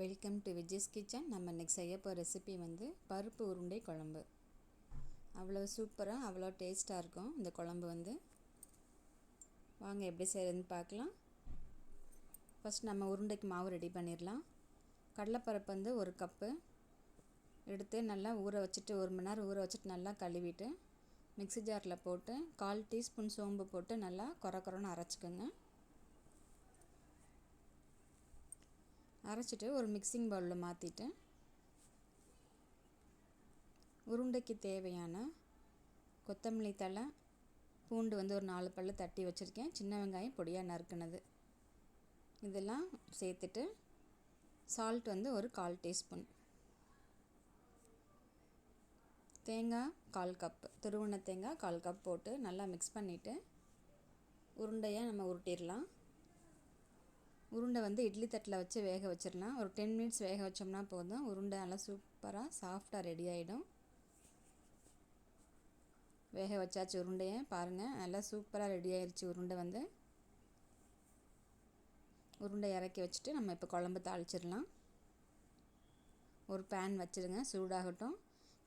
Welcome to Vijay's kitchen நம்ம இன்றைக்கி செய்ய போகிற ரெசிபி வந்து பருப்பு உருண்டை குழம்பு. அவ்வளோ சூப்பராக அவ்வளோ டேஸ்ட்டாக இருக்கும் இந்த குழம்பு வந்து. வாங்க எப்படி செய்கிறதுன்னு பார்க்கலாம். ஃபஸ்ட் நம்ம உருண்டைக்கு மாவு ரெடி பண்ணிடலாம். கடலைப்பருப்பு வந்து ஒரு கப்பு. எடுத்து நல்லா ஊற வச்சுட்டு ஒரு மணி நேரம் ஊற வச்சுட்டு நல்லா கழுவிட்டு மிக்ஸி ஜாரில் போட்டு கால் டீஸ்பூன் சோம்பு போட்டு நல்லா குறை குறைன்னு அரைச்சிக்கோங்க. அரைச்சிட்டு ஒரு மிக்சிங் பவுலில் மாற்றிட்டு உருண்டைக்கு தேவையான கொத்தமல்லி தழை பூண்டு வந்து ஒரு நாலு பல்லு தட்டி வச்சுருக்கேன். சின்ன வெங்காயம் பொடியாக நறுக்குனது. இதெல்லாம் சேர்த்துட்டு சால்ட் வந்து ஒரு கால் டீஸ்பூன். தேங்காய் கால் கப் திருவண்ண தேங்காய் கால் கப் போட்டு நல்லா மிக்ஸ் பண்ணிவிட்டு உருண்டையாக நம்ம உருட்டிடலாம். உருண்டை வந்து இட்லி தட்டில் வச்சு வேக வச்சிடலாம். ஒரு டென் மினிட்ஸ் வேக வச்சோம்னா போதும். உருண்டை நல்லா சூப்பராக சாஃப்டாக ரெடி ஆகிடும் வேக வச்சாச்சு உருண்டையை. பாருங்கள் நல்லா சூப்பராக ரெடி ஆயிடுச்சு உருண்டை வந்து. உருண்டை இறக்கி வச்சுட்டு நம்ம இப்போ குழம்பு தாளிச்சிடலாம். ஒரு பேன் வச்சுருங்க சூடாகட்டும்.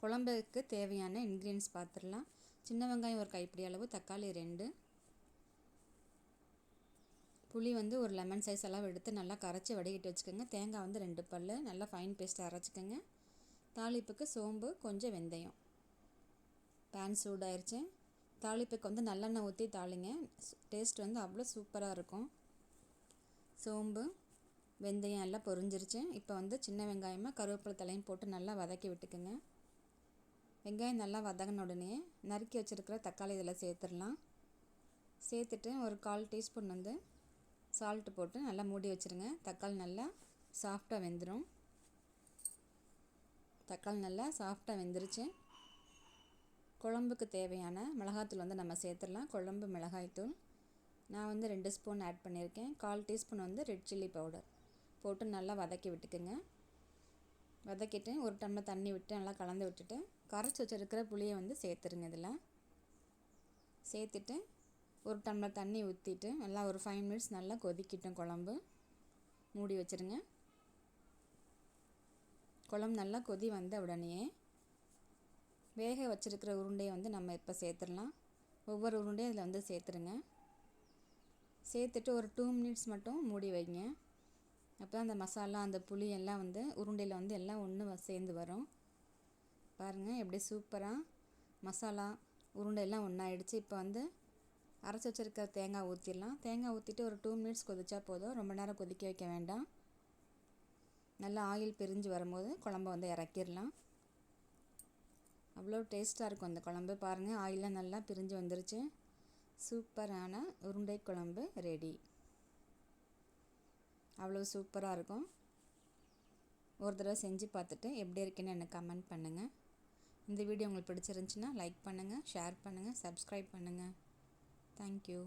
குழம்புக்கு தேவையான இன்க்ரீடியன்ஸ் பார்த்துடலாம். சின்ன வெங்காயம் ஒரு கைப்பிடி அளவு தக்காளி ரெண்டு. புளி வந்து ஒரு லெமன் சைஸ் அளவு எடுத்து நல்லா கரைச்சி வடிகட்டி வச்சுக்கோங்க. தேங்காய் வந்து ரெண்டு பல் நல்லா ஃபைன் பேஸ்ட் அரைச்சிக்கோங்க. தாளிப்புக்கு சோம்பு கொஞ்சம் வெந்தயம். பேன் சூடாயிருச்சு. தாளிப்புக்கு வந்து நல்லெண்ணெய் ஊற்றி தாளிங்க. டேஸ்ட் வந்து அவ்வளோ சூப்பராக இருக்கும். சோம்பு வெந்தயம் எல்லாம் பொரிஞ்சிருச்சு. இப்போ வந்து சின்ன வெங்காயமாக கருவேப்பிலை தலையும் போட்டு நல்லா வதக்கி விட்டுக்குங்க. வெங்காயம் நல்லா வதங்கின உடனே நறுக்கி வச்சுருக்கிற தக்காளி இதில் சேர்த்துடலாம். சேர்த்துட்டு ஒரு கால் டீஸ்பூன் வந்து சால்ட்டு போட்டு நல்லா மூடி வச்சுருங்க. தக்காளி நல்லா சாஃப்டாக வெந்துடும் தக்காளி நல்லா சாஃப்டாக வெந்துருச்சு. குழம்புக்கு தேவையான மிளகாத்தூள் வந்து நம்ம சேர்த்துடலாம். குழம்பு மிளகாய்த்தூள் நான் வந்து ரெண்டு ஸ்பூன் ஆட் பண்ணியிருக்கேன். கால் டீஸ்பூன் வந்து ரெட் சில்லி பவுடர் போட்டு நல்லா வதக்கி விட்டுக்குங்க. வதக்கிட்டு ஒரு டம்ளர் தண்ணி விட்டு நல்லா கலந்து விட்டுட்டு கரைச்சி வச்சுருக்கிற புளியை வந்து சேர்த்துருங்க இதில். சேர்த்துட்டு ஒரு டம்ளர் தண்ணி ஊற்றிட்டு நல்லா ஒரு ஃபைவ் மினிட்ஸ் நல்லா கொதிக்கிட்டோம் குழம்பு. மூடி வச்சுருங்க. குழம்பு நல்லா கொதி வந்த உடனே வேக வச்சுருக்கிற உருண்டையை வந்து நம்ம இப்போ சேர்த்துடலாம். ஒவ்வொரு உருண்டையும் அதில் வந்து சேர்த்துருங்க. சேர்த்துட்டு ஒரு டூ மினிட்ஸ் மட்டும் மூடி வைங்க. அப்போ அந்த மசாலா அந்த புளி எல்லாம் வந்து உருண்டையில் வந்து எல்லாம் ஒன்று சேர்ந்து வரும். பாருங்கள் எப்படி சூப்பராக மசாலா உருண்டையெல்லாம் ஒன்றாயிடுச்சு இப்போ வந்து அரைச்சி வச்சுருக்க தேங்காய் ஊற்றிடலாம் தேங்காய் ஊற்றிட்டு ஒரு டூ மினிட்ஸ் கொதிச்சா போதும். ரொம்ப நேரம் கொதிக்க வைக்க வேண்டாம். நல்லா ஆயில் பிரிஞ்சு வரும்போது குழம்ப வந்து இறக்கிடலாம். அவ்வளோ டேஸ்ட்டாக இருக்கும் அந்த குழம்பு. பாருங்கள் ஆயிலெலாம் நல்லா பிரிஞ்சு வந்துருச்சு. சூப்பரான உருண்டை குழம்பு ரெடி அவ்வளோ சூப்பராக இருக்கும். ஒரு தடவை செஞ்சு பார்த்துட்டு எப்படி இருக்குன்னு எனக்கு கமெண்ட் பண்ணுங்கள் இந்த வீடியோ உங்களுக்கு பிடிச்சிருந்துச்சின்னா லைக் பண்ணுங்கள் ஷேர் பண்ணுங்கள் சப்ஸ்கிரைப் பண்ணுங்கள் ಥ್ಯಾಂಕ್ ಯು